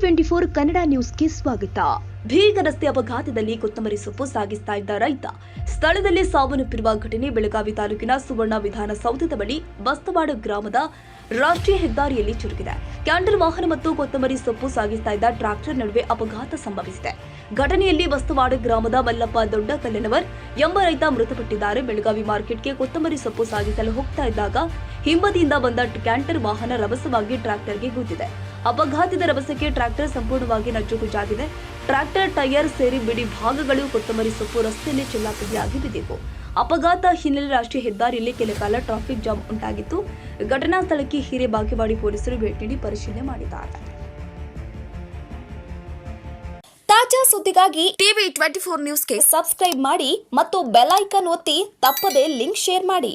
Twenty four Kannada ನ್ಯೂಸ್ಗೆ ಸ್ವಾಗತ. ಭೀಗ ರಸ್ತೆ ಅಪಘಾತದಲ್ಲಿ ಕೊತ್ತಂಬರಿ ಸೊಪ್ಪು ಸಾಗಿಸ್ತಾ ಇದ್ದ ರೈತ. ಸ್ಥಳದಲ್ಲಿ ಸಾವನ್ನಪ್ಪಿರುವ ಘಟನೆ ಬೆಳಗಾವಿ ತಾಲೂಕಿನ ಸುವರ್ಣ ವಿಧಾನಸೌಧದ ಬಳಿ ಬಸ್ತವಾಡ ಗ್ರಾಮದ ರಾಷ್ಟ್ರೀಯ ಹೆದ್ದಾರಿಯಲ್ಲಿ ಜರುಗಿದೆ ಕ್ಯಾಂಡಲ್ ವಾಹನ ಮತ್ತು ಕೊತ್ತಂಬರಿ ಸೊಪ್ಪು ಸಾಗಿಸ್ತಾ ಇದ್ದ ಟ್ರಾಕ್ಟರ್ ನಡುವೆ ಅಪಘಾತ ಸಂಭವಿಸಿದೆ. ಘಟನೆಯಲ್ಲಿ ಬಸ್ತವಾಡ ಗ್ರಾಮದ ಮಲ್ಲಪ್ಪ ದೊಡ್ಡ ಕಲ್ಲೆನವರ್ ಎಂಬ ರೈತ ಮೃತಪಟ್ಟಿದ್ದಾರೆ. ಬೆಳಗಾವಿ ಮಾರ್ಕೆಟ್ಗೆ ಕೊತ್ತಂಬರಿ ಸೊಪ್ಪು ಸಾಗಿಸಲು ಹೋಗ್ತಾ ಇದ್ದಾಗ ಹಿಂಬದಿಯಿಂದ ಬಂದ ಕ್ಯಾಂಟರ್ ವಾಹನ ರಭಸವಾಗಿ ಟ್ರಾಕ್ಟರ್ಗೆ ಗುದ್ದಿದೆ. ಅಪಘಾತದ ರಭಸಕ್ಕೆ ಟ್ರಾಕ್ಟರ್ ಸಂಪೂರ್ಣವಾಗಿ ನಜ್ಜುಗುಜ್ಜಾಗಿದೆ. ಟ್ರಾಕ್ಟರ್ ಟೈರ್ ಸೇರಿ ಬಿಡಿ ಭಾಗಗಳು, ಕೊತ್ತಂಬರಿ ಸೊಪ್ಪು ರಸ್ತೆಯಲ್ಲಿ ಚೆಲ್ಲಾಪಿಲ್ಲಿಯಾಗಿ ಬಿದ್ದಿವೆ ಅಪಘಾತ ಹಿನ್ನೆಲೆ ರಾಷ್ಟ್ರೀಯ ಹೆದ್ದಾರಿಯಲ್ಲಿ ಕೆಲ ಕಾಲ ಟ್ರಾಫಿಕ್ ಜಾಮ್ ಉಂಟಾಗಿತ್ತು. ಘಟನಾ ಸ್ಥಳಕ್ಕೆ ಹಿರೇಬಾಗೇವಾಡಿ ಪೊಲೀಸರು ಭೇಟಿ ನೀಡಿ ಪರಿಶೀಲನೆ ಮಾಡಿದ್ದಾರೆ. ತಾಜಾ ಸುದ್ದಿಗಾಗಿ ಟಿವಿ ಟ್ವೆಂಟಿ ಫೋರ್ ನ್ಯೂಸ್ಗೆ ಸಬ್ಸ್ಕ್ರೈಬ್ ಮಾಡಿ ಮತ್ತು ಬೆಲ್ ಐಕಾನ್ ಒತ್ತಿ ತಪ್ಪದೇ ಲಿಂಕ್ ಶೇರ್ ಮಾಡಿ.